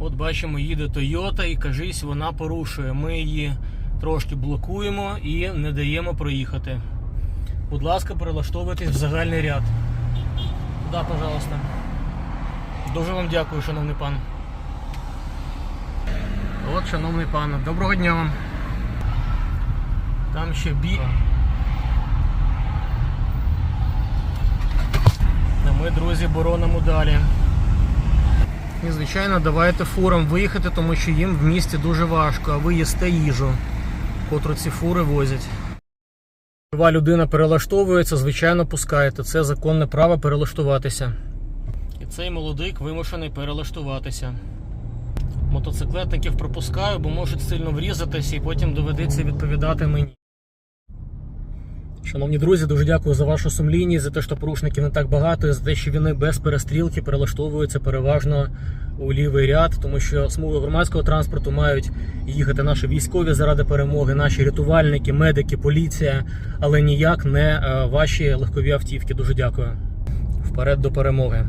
От бачимо, їде Toyota і кажись, вона порушує. Ми її трошки блокуємо і не даємо проїхати. Будь ласка, перелаштовуйтесь в загальний ряд. Туди, пожалуйста. Дуже вам дякую, шановний пан. От, шановний пан, доброго дня вам. Там ще бі. Ми, друзі, боронимо далі. І, звичайно, давайте фурам виїхати, тому що їм в місті дуже важко, а ви їсте їжу, котру ці фури возять. Нова людина перелаштовується, звичайно, пускаєте. Це законне право перелаштуватися. І цей молодик вимушений перелаштуватися. Мотоциклетників пропускаю, бо можуть сильно врізатися і потім доведеться відповідати мені. Шановні друзі, дуже дякую за вашу сумлінність, за те, що порушників не так багато, і за те, що вони без перестрілки перелаштовуються переважно у лівий ряд, тому що смуги громадського транспорту мають їхати наші військові заради перемоги, наші рятувальники, медики, поліція, але ніяк не е, ваші легкові автівки. Дуже дякую. Вперед до перемоги.